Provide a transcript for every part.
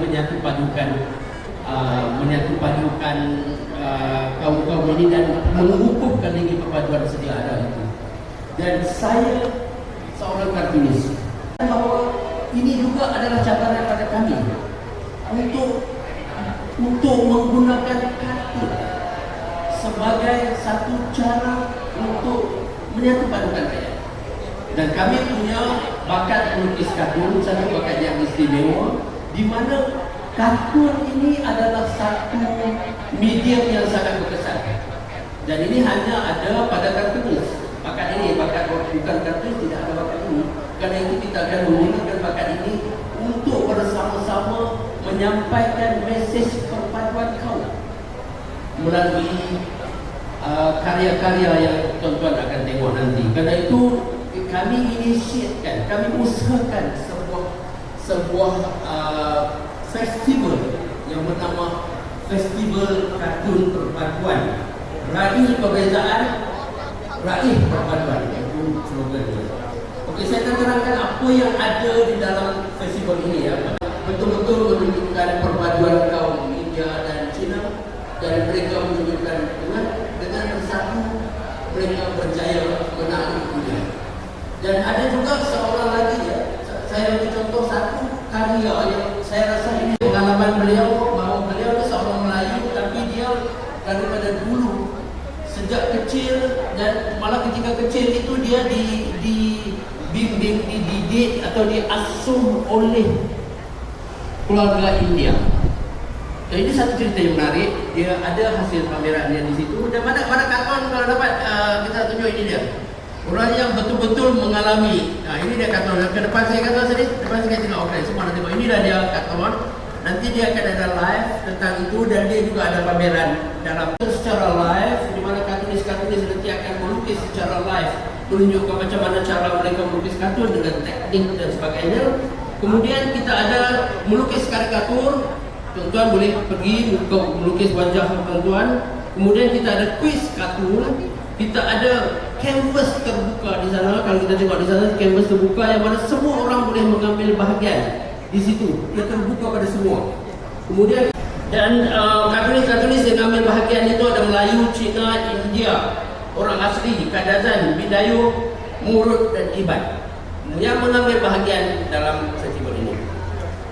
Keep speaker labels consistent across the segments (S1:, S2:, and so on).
S1: menyatu padukan uh, menyatu padukan uh, kaum-kaum ini dan mengukuhkan lagi perpaduan sedia ada itu. Dan saya seorang kartunis bahawa ini juga adalah cabaran pada kami untuk untuk menggunakan kartun sebagai satu cara untuk menyatu padukan. Dan kami punya bakat melukis kartun, satu bakat yang istimewa, di mana kartun ini adalah satu medium yang sangat berkesan. Dan ini hanya ada pada kartunis. Bakat ini, bakat bukan kartun tidak ada bakat ini. Kerana itu kita akan menggunakan bakat ini untuk bersama-sama menyampaikan mesej perpaduan kaum melalui uh, karya-karya yang tuan-tuan akan tengok nanti. Kerana itu kami inisiatkan, kami usahakan sebuah sebuah uh, festival yang bernama Festival Kartun Perpaduan. Raih perbezaan, raih perpaduan. Itu slogan dia. Okey, saya akan terangkan apa yang ada di dalam festival ini ya. Betul-betul menunjukkan perpaduan kaum India dan Cina dan mereka menunjukkan dengan dengan bersatu mereka berjaya menang dunia. Dan ada juga seorang lagi ya, saya beri contoh satu karya yang saya rasa ini pengalaman beliau bahawa beliau ni seorang Melayu tapi dia daripada dulu sejak kecil dan malah ketika kecil itu dia di di bimbing dididik atau diasuh oleh keluarga India. Dan ini satu cerita yang menarik. Dia ada hasil pameran dia di situ. Dan mana mana karton kalau dapat uh, kita tunjuk ini dia. Orang yang betul-betul mengalami. Ini dia karton. Ke depan saya karton tadi. Depan saya tengok. Okey, semua tengok. Ini dah dia karton. Nanti dia akan ada live tentang itu dan dia juga ada pameran dalam secara live di mana kartunis-kartunis nanti akan melukis secara live menunjukkan macam mana cara mereka melukis kartun dengan teknik dan sebagainya. Kemudian kita ada melukis karikatur Tuan-tuan boleh pergi melukis wajah tuan-tuan Kemudian kita ada quiz kartun Kita ada canvas terbuka di sana Kalau kita tengok di sana canvas terbuka Yang mana semua orang boleh mengambil bahagian Di situ, dia terbuka pada semua. Kemudian dan uh, kartunis-kartunis yang ambil bahagian itu ada Melayu, Cina, India. Orang asli, Kadazan, Bidayu, Murut dan Iban. Yang mengambil bahagian dalam festival ini.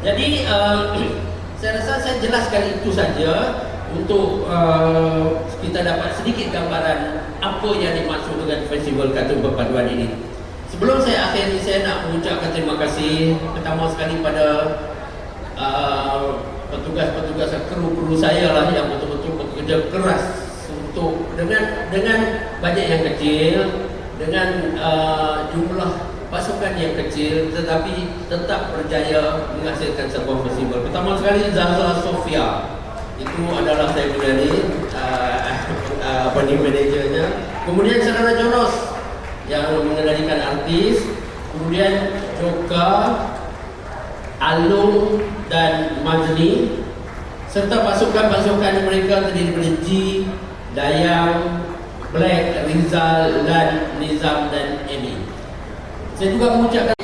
S1: Jadi uh, saya rasa saya jelaskan itu saja untuk uh, kita dapat sedikit gambaran apa yang dimaksud dengan festival kartun perpaduan ini. Sebelum saya akhiri, saya nak mengucapkan terima kasih pertama sekali pada uh, petugas-petugas kru-kru saya lah yang betul-betul bekerja keras untuk dengan dengan bajet yang kecil, dengan uh, jumlah pasukan yang kecil tetapi tetap berjaya menghasilkan sebuah festival. Pertama sekali Zahra Sofia itu adalah saya uh, apa ni manajernya. Kemudian Saudara Jonos yang mengendalikan artis. Kemudian Joka, Alung dan Majni serta pasukan-pasukan mereka terdiri daripada G, Dayang, Black, Rizal dan Nizam dan Amy. Saya juga mengucapkan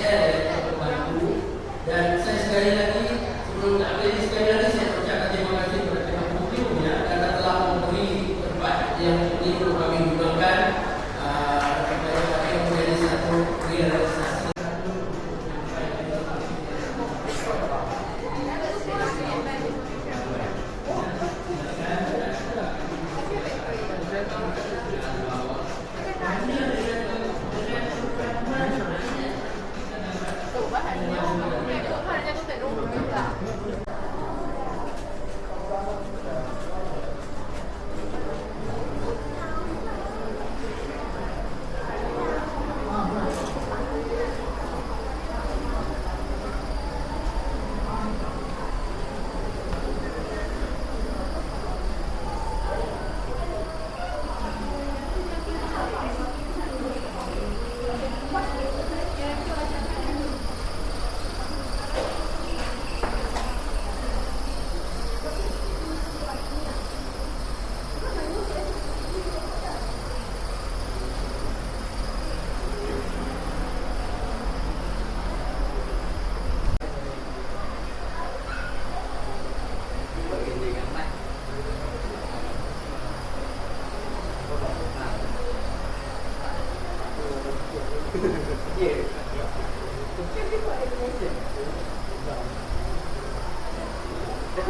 S1: Dan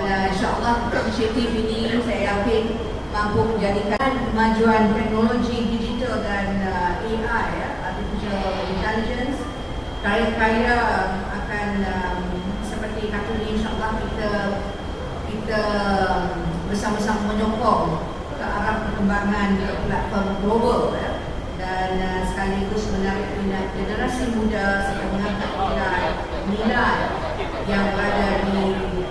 S1: uh, insyaAllah
S2: inisiatif ini saya yakin mampu menjadikan kemajuan teknologi digital dan uh, AI ya, Artificial Intelligence. Kaya-kaya um, akan um, seperti kata ni insyaAllah kita kita um, bersama-sama menyokong ke arah perkembangan platform global ya, dan uh, sekaligus menarik minat generasi muda serta mengangkat nilai nilai yang berada di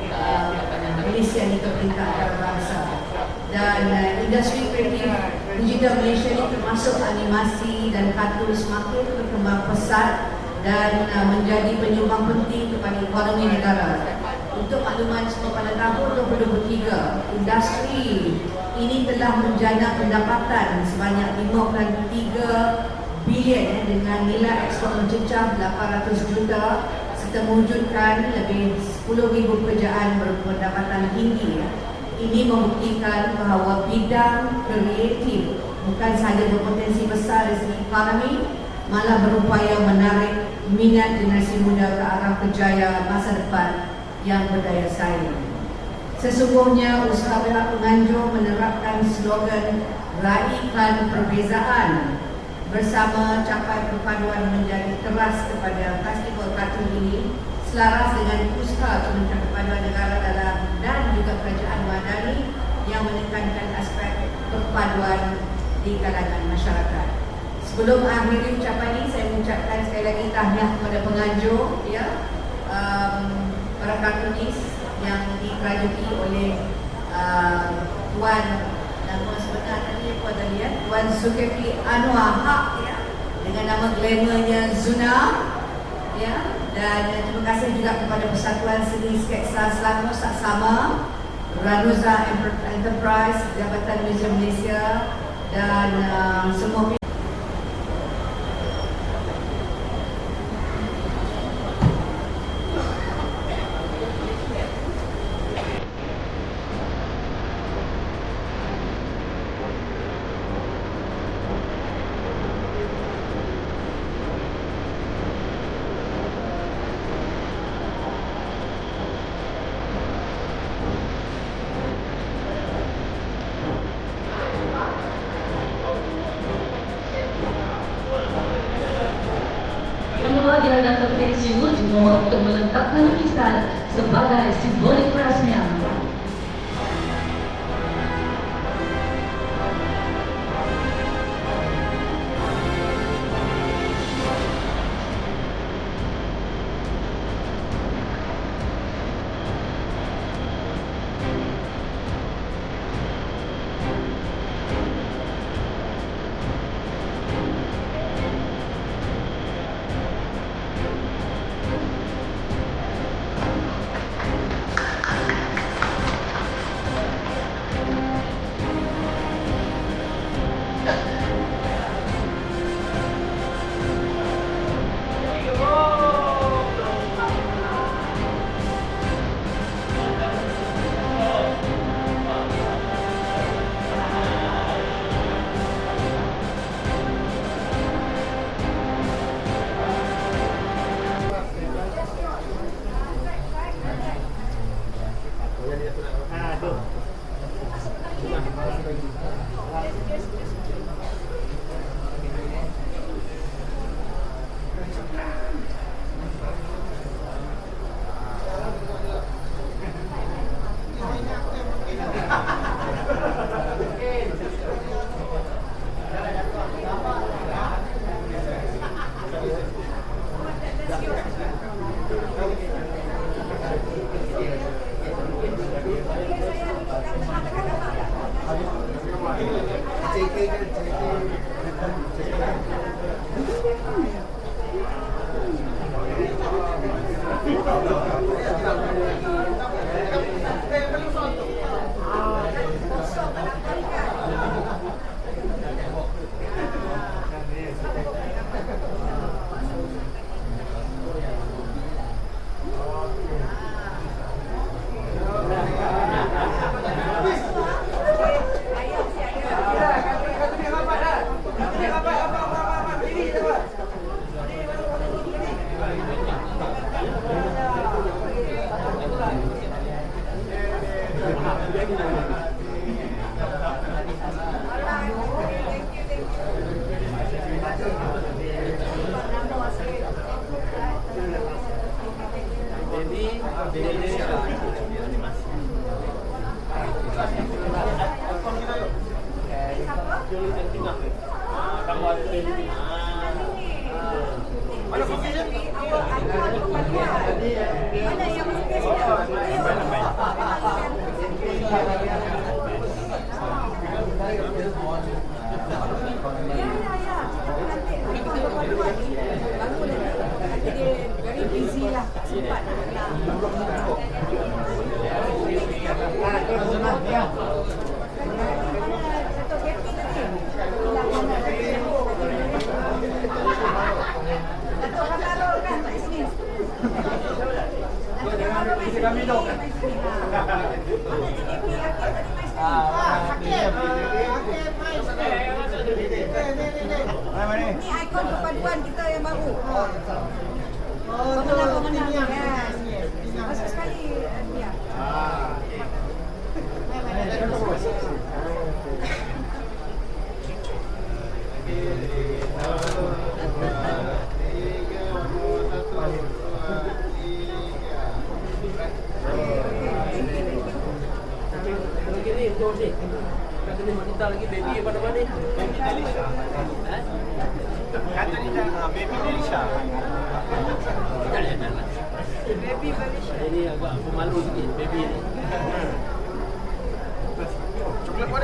S2: uh, Malaysia ni ke peringkat antarabangsa dan uh, industri kreatif digital Malaysia ni termasuk animasi dan kartun semakin berkembang pesat dan uh, menjadi penyumbang penting kepada ekonomi negara. Untuk makluman semua pada tahun 2023, industri ini telah menjana pendapatan sebanyak 53 bilion eh, dengan nilai ekspor mencecah 800 juta serta mewujudkan lebih 10,000 pekerjaan berpendapatan tinggi. eh. Ini membuktikan bahawa bidang kreatif bukan sahaja berpotensi besar dari segi ekonomi, malah berupaya menarik minat generasi muda ke arah kejayaan masa depan yang berdaya saing. Sesungguhnya usaha pihak penganjur menerapkan slogan Raikan Perbezaan bersama capai perpaduan menjadi keras kepada festival kartun ini selaras dengan usaha Kementerian Perpaduan Negara dalam dan juga kerajaan madani yang menekankan aspek perpaduan di kalangan masyarakat. Sebelum akhiri ucapan ini, saya mengucapkan sekali lagi tahniah kepada penganjur, ya, um, para kartunis yang dikerajuki oleh uh, Tuan tadi Puan tadi ya, Tuan Zulkifli Anwar Haq ya, dengan nama glamournya Zuna, ya, dan uh, terima kasih juga kepada Persatuan Seni Sketsa Selangor Saksama, Ranuza Enterprise, Jabatan Museum Malaysia dan uh, semua
S3: ng Tatlan Rizal sa Balay Symbolic Press niya Thank
S1: you. Ni kita lagi baby apa nama ni? Baby Delisha.
S4: Kata ni dah baby Delisha.
S3: Baby Malaysia.
S1: Ini agak pemalu sikit baby ni.
S4: Coklat pun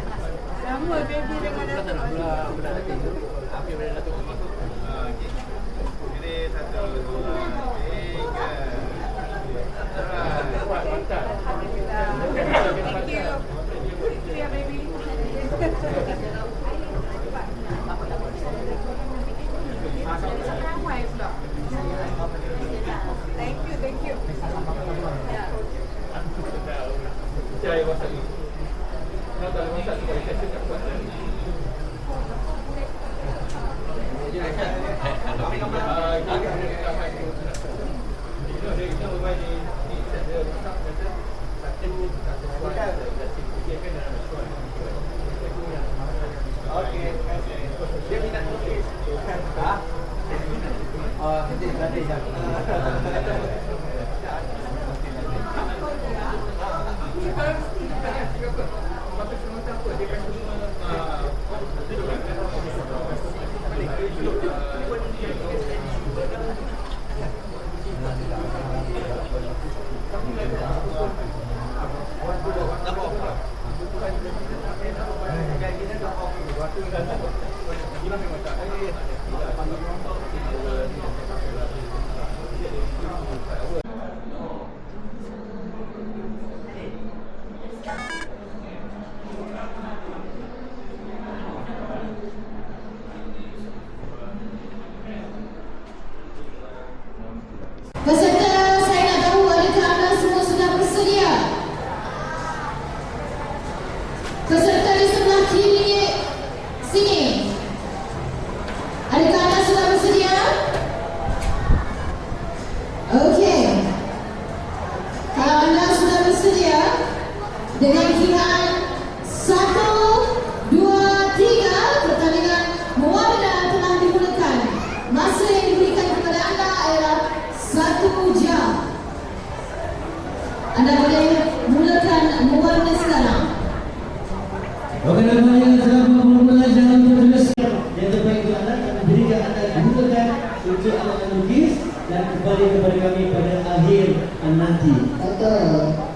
S3: Sama baby dengan
S4: Yeah. Satu
S5: jam. Anda boleh mulakan mewarna sekarang.
S6: Okey, namanya selama bermula jangan tertulis yang terbaik untuk anda kami berikan anda gunakan untuk anda melukis dan kembali kepada kami pada akhir nanti.
S5: Betul.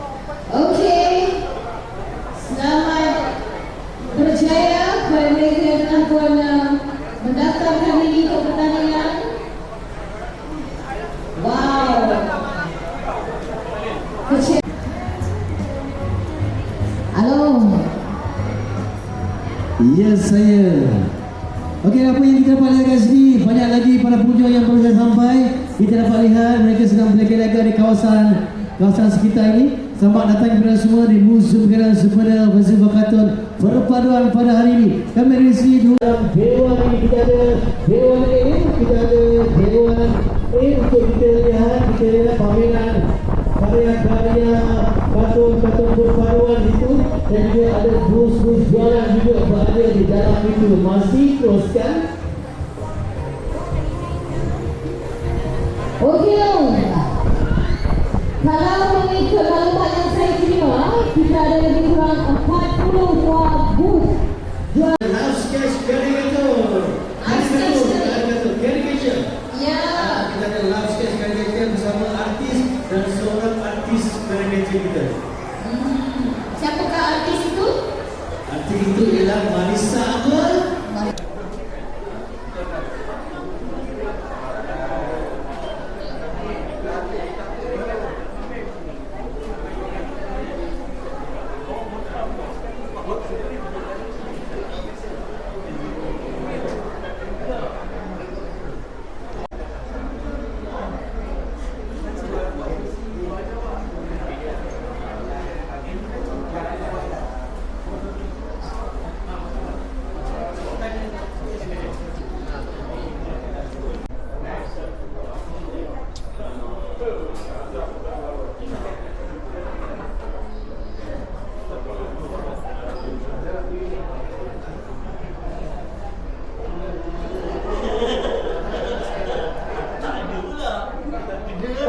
S6: Yes, saya. Okey, apa yang kita dapat lihat kat sini? Banyak lagi para pengunjung yang baru sampai. Kita dapat lihat mereka sedang berlaga-laga di kawasan kawasan sekitar ini. Selamat datang kepada semua di Museum Kenal Sepeda Festival Kartun Perpaduan pada hari ini. Kami dari sini Dewan ini kita ada Dewan A, kita ada Dewan A untuk kita lihat, kita lihat pameran karya-karya kartun-kartun perpaduan itu dan juga ada bus-bus jualan juga di itu masih teruskan
S4: Okey. Kalau mengikut maklumat yang saya terima, kita ada lebih kurang 40 buah booth jual.
S6: Love Sketch Caricature Caricature Caricature Caricature
S4: Ya.
S6: Ah, kita ada Love Sketch Caricature bersama artis dan seorang artis caricature kita
S4: Siapakah artis itu?
S6: artis itu ialah Marisa Amal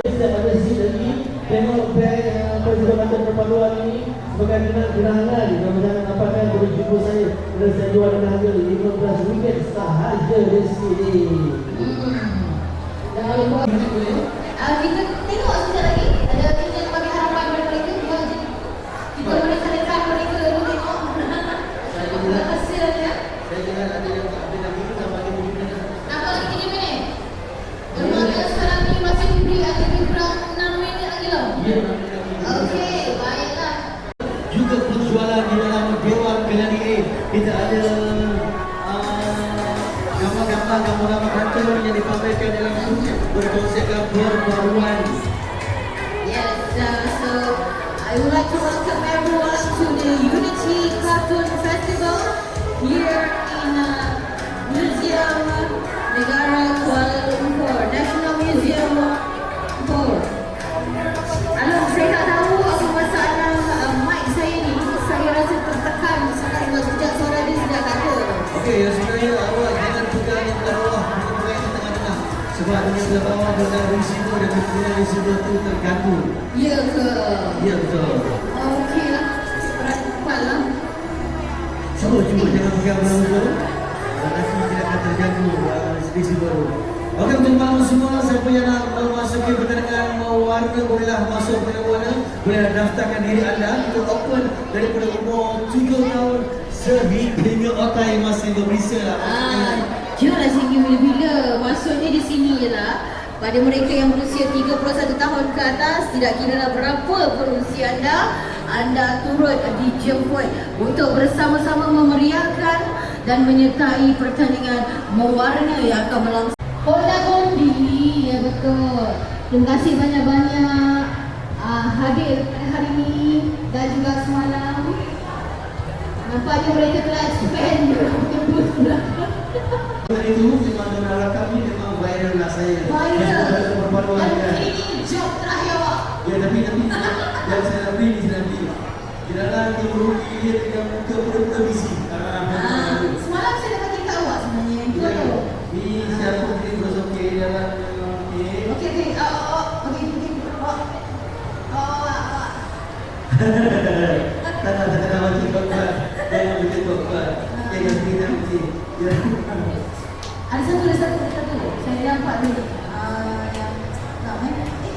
S6: Kita pada sini lagi Tengok beg yang perjuangan perpaduan ini Kenal gerangan Kalau jangan dapatkan boleh jumpa saya. Dan saya jual dengan harga 15 ringgit sahaja di sini
S4: Jangan lupa. Ah, kita Yes, uh, so I would like to welcome everyone to the Unity Cartoon Festival here in uh, Museum Negara Kuala Lumpur, National Museum Lumpur. Alam, saya tak tahu apa masalah uh, mic saya ni. Saya rasa tertekan sangat dengan sejak suara dia sejak kata.
S6: Okey, yang sebenarnya Sebab belah bawah belah risiko dan kemudian risiko itu terganggu.
S4: Ya ke?
S6: Ya betul.
S4: Okey lah. Cepat lah.
S6: Cuba cuba jangan pegang belah bawah. Dan nanti tidak akan terganggu uh, risiko. Okey untuk malam semua, siapa yang nak memasuki pertandingan mewarna bolehlah masuk ke warna. Bolehlah daftarkan diri anda untuk open daripada umur 7 tahun sehingga otak masih berbisa lah.
S4: Ah, Janganlah sehingga bila-bila Maksudnya di sini ialah pada mereka yang berusia 31 tahun ke atas Tidak kira lah berapa pun usia anda Anda turut dijemput Untuk bersama-sama memeriahkan Dan menyertai pertandingan Mewarna yang akan berlangsung. Honda Bondi, ya betul. Terima kasih banyak-banyak uh, Hadir hari ini Dan juga semalam Nampaknya mereka telah expand Tembus belakang
S6: itu memang donor kami memang viral lah saya.
S4: Viral.
S6: Saya perpaduan kan.
S4: ini job terakhir awak.
S6: Ya tapi tapi yang saya nak beri ni nanti. Kira-kira dia merugi dia dengan muka bisi.
S4: Ah,
S6: Ah,
S4: semalam saya dapat tingkat awak sebenarnya. Itu
S6: Ya.
S4: tu.
S6: Ini siapa beri terus okey dalam okey.
S4: Okey, okey. Okey, okey. Oh. Oh, awak.
S6: Tak nak tak nak macam kuat. Jangan macam kuat. Jangan kita mesti. Ya.
S4: Ada satu, ada satu, ada satu. Saya nampak ni. Ah, yang tak main.